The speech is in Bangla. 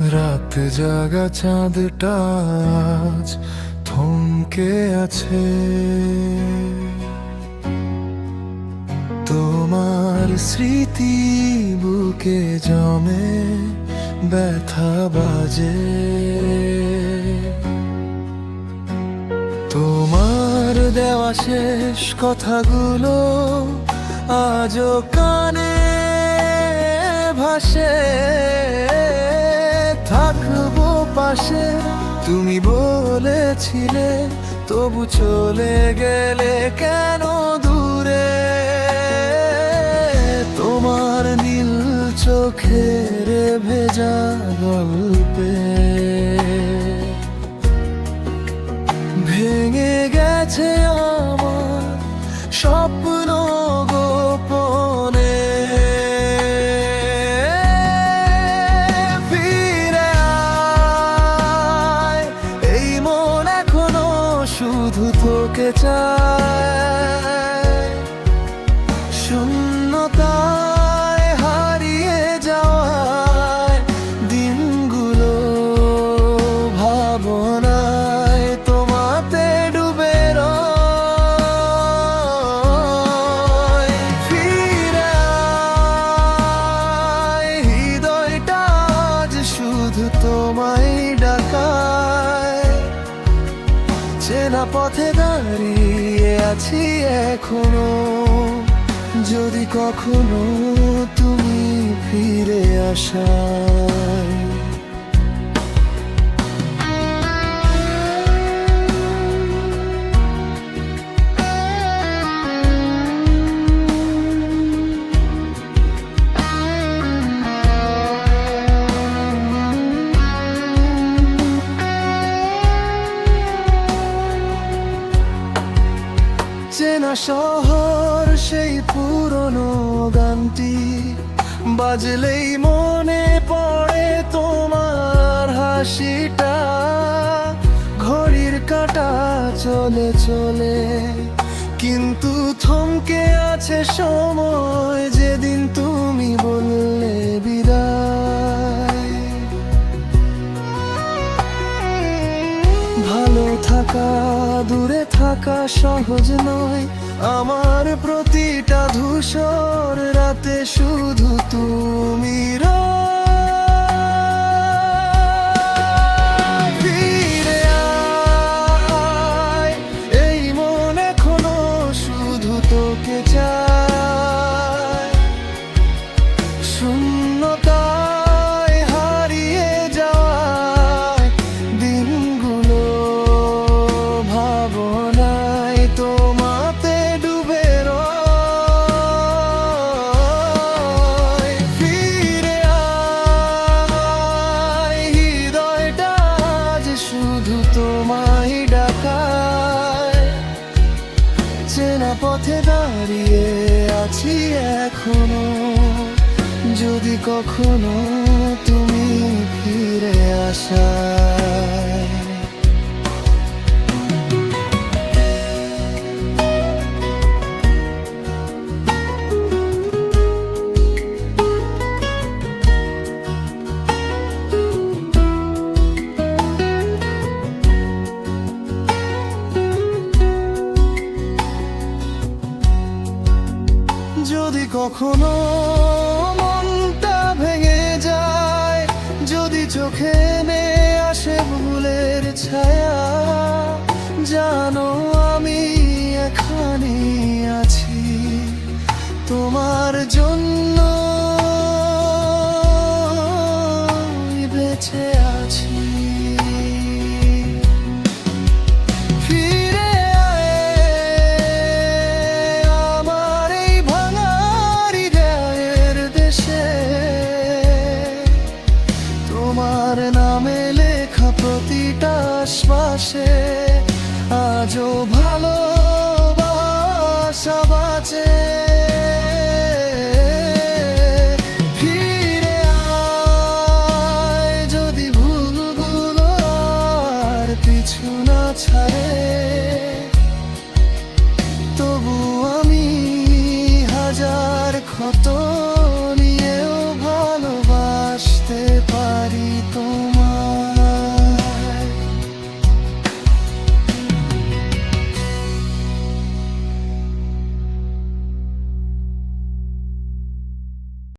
রাতে জাগা চাঁদটা থমকে আছে। তোমার স্মৃতি বুকে জমে ব্যথা বাজে। তোমার দেওয়া শেষ কথাগুলো আজও কানে ভাসে। পাশে তুমি বলেছিলে, তবু চলে গেলে কেন দূরে? তোমার নীল চোখের ভেজা গল্পে ভেঙে গেছে আমার স্বপ্ন তোকে চায় চেনা পথে দাঁড়িয়ে আছি এখনও। যদি কখনো তুমি ফিরে আসায় শহর সেই পুরনো গানটি বাজলেই মনে পড়ে তোমার হাসিটা। ঘড়ির কাটা চলে চলে, কিন্তু থমকে আছে সময় থাকা সহজ নয়। আমার প্রতিটা ধূসর রাতে শুধু তুমি। ফিরে আয়, এই মন এখনও শুধু তোকে চায়। শূন্যতায় তোমায় ডাকায়। চেনা পথে দাঁড়িয়ে আছি এখনও। যদি কখনো তুমি ফিরে আসায়। কখনো মনটা ভেঙে যায়, যদি চোখে নে আসে ভুলের ছায়া, জানো আমি এখানে আছি। তোমার জন্য তোমার নামে লেখা প্রতিটা শ্বাসে আজও ভালো বাসা বাঁচে।